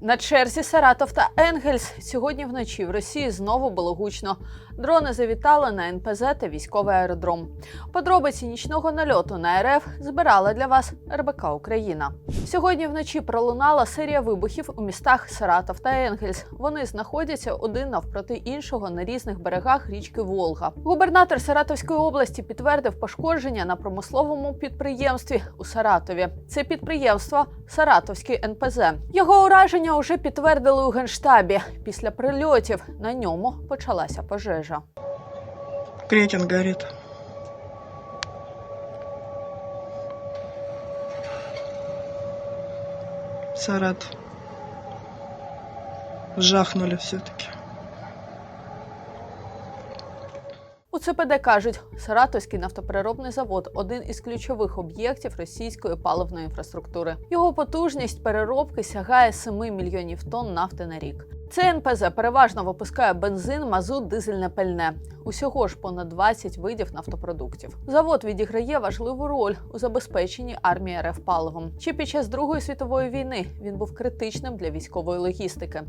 На черзі Саратов та Енгельс сьогодні вночі в Росії знову було гучно. Дрони завітали на НПЗ та військовий аеродром. Подробиці нічного нальоту на РФ збирала для вас РБК Україна. Сьогодні вночі пролунала серія вибухів у містах Саратов та Енгельс. Вони знаходяться один навпроти іншого на різних берегах річки Волга. Губернатор Саратовської області підтвердив пошкодження на промисловому підприємстві у Саратові. Це підприємство Саратовський НПЗ. Його ураження вже підтвердили у генштабі. Після прильотів на ньому почалася пожежа. Кретін горить. Саратов. Жахнули все-таки. У ЦПД кажуть, Саратовський нафтопереробний завод один із ключових об'єктів російської паливної інфраструктури. Його потужність переробки сягає 7 мільйонів тонн нафти на рік. Цей НПЗ переважно випускає бензин, мазут, дизельне пальне. Усього ж понад 20 видів нафтопродуктів. Завод відіграє важливу роль у забезпеченні армії РФ паливом. Ще під час Другої світової війни він був критичним для військової логістики.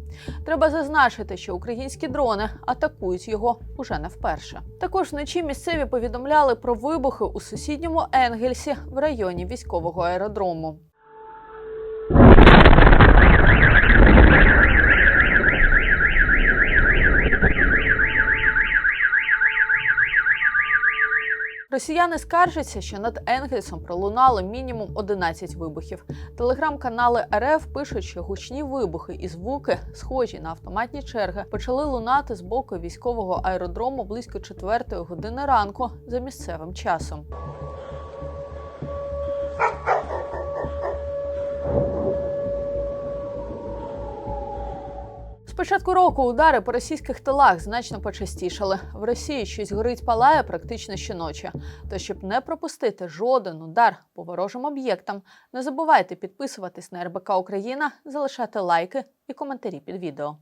Треба зазначити, що українські дрони атакують його уже не вперше. Також вночі місцеві повідомляли про вибухи у сусідньому Енгельсі в районі військового аеродрому. Росіяни скаржаться, що над Енгельсом пролунало мінімум 11 вибухів. Телеграм-канали РФ пишуть, що гучні вибухи і звуки, схожі на автоматні черги, почали лунати з боку військового аеродрому близько 4 години ранку за місцевим часом. Початку року удари по російських тилах значно почастішали. В Росії щось горить палає практично щоночі. То щоб не пропустити жоден удар по ворожим об'єктам, не забувайте підписуватись на РБК Україна, залишати лайки і коментарі під відео.